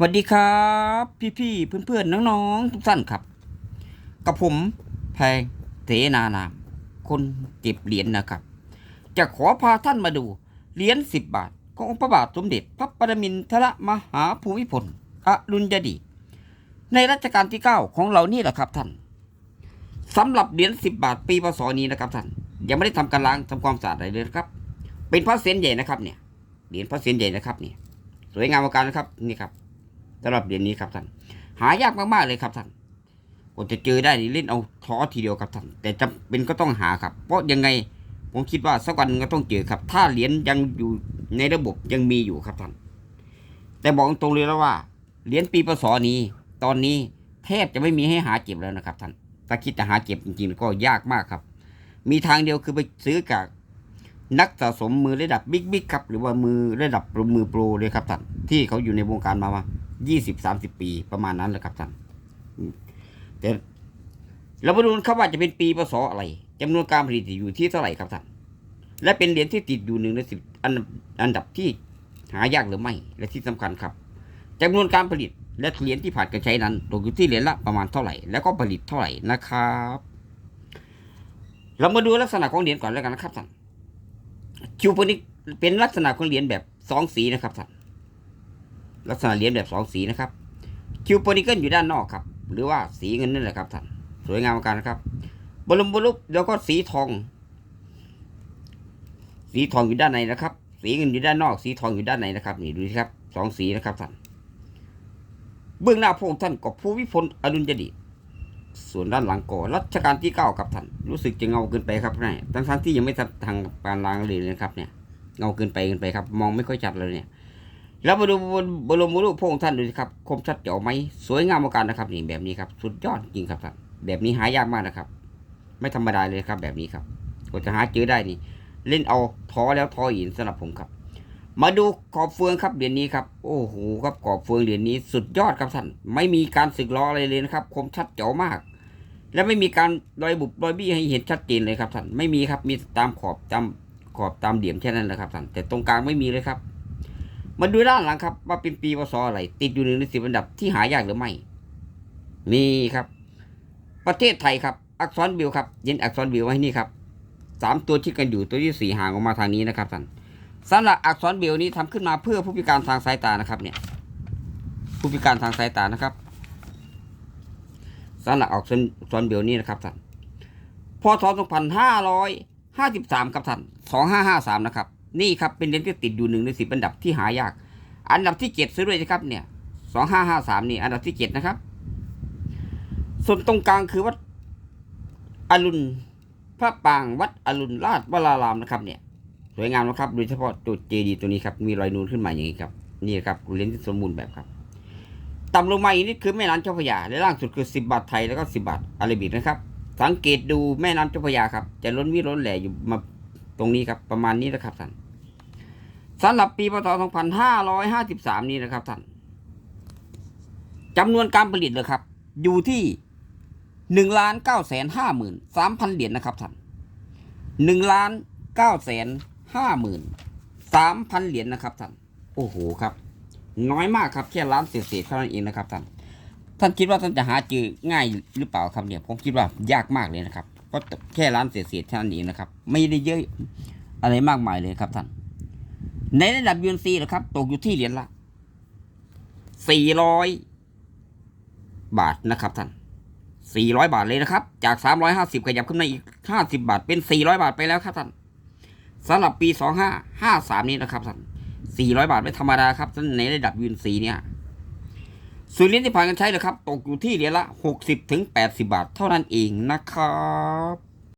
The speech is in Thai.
สวัสดีครับ พี่ๆเพื่อนๆน้องๆทุกท่านครับ กับผมแพงเสนานาม คนเก็บเหรียญนะครับ จะขอพาท่านมาดูเหรียญสิบบาท ขององค์พระบาทสมเด็จพระปรมินทรมหาภูมิพลอดุลยเดี ในรัชกาลที่เก้าของเรานี่แหละครับท่านสำหรับเหรียญสิบบาทปีพศนี้นะครับท่านยังไม่ได้ทำการล้างทำความสะอาดอะไรเลยนะครับ เป็นพระเศียรใหญ่นะครับเนี่ยเหรียญพระเศียรใหญ่นะครับเนี่ยสวยงามมากนะครับนี่ครับ สำหรับเหรียญนี้ครับท่านหายากมากๆเลยครับท่านกว่าจะเจอได้เล่นเอาท้อทีเดียวครับท่านแต่จำเป็นก็ต้องหาครับ เพราะยังไงผมคิดว่าสักวันก็ต้องเจอครับ ถ้าเหรียญยังอยู่ในระบบยังมีอยู่ครับท่านแต่บอกตรงเลยแล้วว่าเหรียญปีพศนี้ ตอนนี้แทบจะไม่มีให้หาเก็บแล้วนะครับท่านถ้าคิดจะหาเก็บจริงๆก็ยากมากครับ มีทางเดียวคือไปซื้อกับนักสะสมมือระดับบิ๊กบิ๊กครับ หรือว่ามือระดับมือโปรเลยครับท่านที่เขาอยู่ในวงการมาว่า ยี่สิบสามสิบปีประมาณนั้นแหละครับท่านอืมแต่เรามาดูครับว่าจะเป็นปีพศอะไรจำนวนการผลิตอยู่ที่เท่าไหร่ครับท่านและเป็นเหรียญที่ติดอยู่หนึ่งในสิบอันดับอันดับที่หายากหรือไม่และที่สำคัญครับจำนวนการผลิตและเหรียญที่ผ่านการใช้นั้นตกอยู่ที่เหรียญละประมาณเท่าไหร่แล้วก็ผลิตเท่าไหร่นะครับ เรามาดูลักษณะของเหรียญก่อนแล้วกันนะครับท่านคิวปนิกเป็นลักษณะของเหรียญแบบสองสีนะครับท่าน ลักษณะเหรียญแบบสองสีนะครับคิวโปนิเกิลอยู่ด้านนอกครับ หรือว่าสีเงินนั่นแหละครับท่านสวยงามมือนกันนะครับบรมบุรุษแล้วก็สีทอง สีทองอยู่ด้านในนะครับ สีเงินอยู่ด้านนอก สีทองอยู่ด้านในนะครับ นี่ดูสิครับสองสีนะครับท่านเบื้องหน้าพระองค์ท่านก็ภูวิพลอดุลยเดชส่วนด้านหลังก็รัชกาลที่เก้าครับท่านรู้สึกจะเงาเกินไปครับนี่ทั้งทั้งที่ยังไม่ทันทางการล้างเลยนะครับเนี่ยเงาเกินไปเกินไปครับ มองไม่ค่อยชัดเลยเนี่ย แล้วมาดูบนบรมรูปพระองค์ท่านดูสิครับคมชัดเจ๋อไหมสวยงามเหมือนกันนะครับนี่แบบนี้ครับ สุดยอดจริงครับท่านแบบนี้หายากมากนะครับ ไม่ธรรมดาเลยครับ แบบนี้ครับกว่าจะหาเจอได้นี่ เล่นเอาท้อแล้วท้ออีกสำหรับผมครับ มาดูขอบเฟืองครับเหรียญนี้ครับโอ้โหครับขอบเฟืองเหรียญนี้ สุดยอดครับท่านไม่มีการสึกล้ออะไรเลยนะครับ คมชัดเจ๋อมาก และไม่มีการรอยบุบรอยบี้ให้เห็นชัดเจนเลยครับท่านไม่มีครับมีตามขอบตามขอบตามเหลี่ยมแค่นั้นแหละครับท่านแต่ตรงกลางไม่มีเลยครับ มาดูด้านหลังครับ ว่าเป็นปีพศอะไร ติดอยู่หนึ่งในสิบอันดับที่หายากหรือไม่ นี่ครับ ประเทศไทยครับ อักษรบิวครับ เย็นอักษรบิวไว้นี่ครับสามตัวที่กันอยู่ตัวที่สี่ห่างออกมาทางนี้นะครับท่านสำหรับอักษรบิวนี้ทำขึ้นมาเพื่อผู้พิการทางสายตานะครับเนี่ย ผู้พิการทางสายตานะครับสำหรับอักษรอักษรบิวนี้นะครับท่านพศสองพันห้าร้อยห้าสิบสามครับท่านสองห้าห้าสามนะครับ นี่ครับเป็นเหรียญที่ติดอยู่หนึ่งในสิบอันดับที่หายาก อันดับที่เจ็ดซื้อด้วยนะครับเนี่ยสองห้าห้าสามนี่อันดับที่เจ็ดนะครับ ส่วนตรงกลางคือวัดอรุณพระปางวัดอรุณราชวรารามนะครับเนี่ยสวยงามนะครับโดยเฉพาะจุดเจดีย์ตัวนี้ครับมีรอยนูนขึ้นมาอย่างนี้ครับนี่ครับเหรียญที่สมบูรณ์แบบครับต่ำลงมาอีกนิดคือแม่น้ำเจ้าพระยาและล่างสุดคือสิบบาทไทยแล้วก็สิบาทอาราบิกนะครับ สังเกตดูแม่น้ำเจ้าพระยาครับ จะล้นวิล้นแหล่อยู่มา ตรงนี้ครับประมาณนี้นะครับท่านสำหรับปีพศ2553 นี้นะครับท่านจำนวนการผลิตเลยครับ อยู่ที่หนึ่งล้านเก้าแสนห้าหมื่นสามพันเหรียญนะครับท่านหนึ่งล้านเก้าแสนห้าหมื่นสามพันเหรียญนะครับท่านโอ้โหครับ น้อยมากครับแค่ล้านเศษๆเท่านั้นเองนะครับท่านท่านคิดว่าท่านจะหาเจอง่ายหรือเปล่าครับเนี่ยผมคิดว่ายากมากเลยนะครับ ก็แค่ล้านเศษๆเท่านั้นเองนะครับ ไม่ได้เยอะอะไรมากมายเลยครับท่าน ในระดับยูนซีนะครับ ตกอยู่ที่เหรียญละสี่ร้อยบาทนะครับท่านสี่ร้อยบาทเลยนะครับ จากสามร้อยห้าสิบขยับขึ้นมาอีกห้าสิบาทเป็นสี่ร้อยบาทไปแล้วครับท่านสำหรับปีสองห้าห้าสามนี้นะครับท่านสี่ร้อยบาทไม่ธรรมดาครับท่านในระดับยูนซีเนี่ย ส่วนเหรียญที่ผ่านการใช้เลยครับ ตกอยู่ที่เหรียญละหกสิบถึงแปดสิบาทเท่านั้นเองนะครับ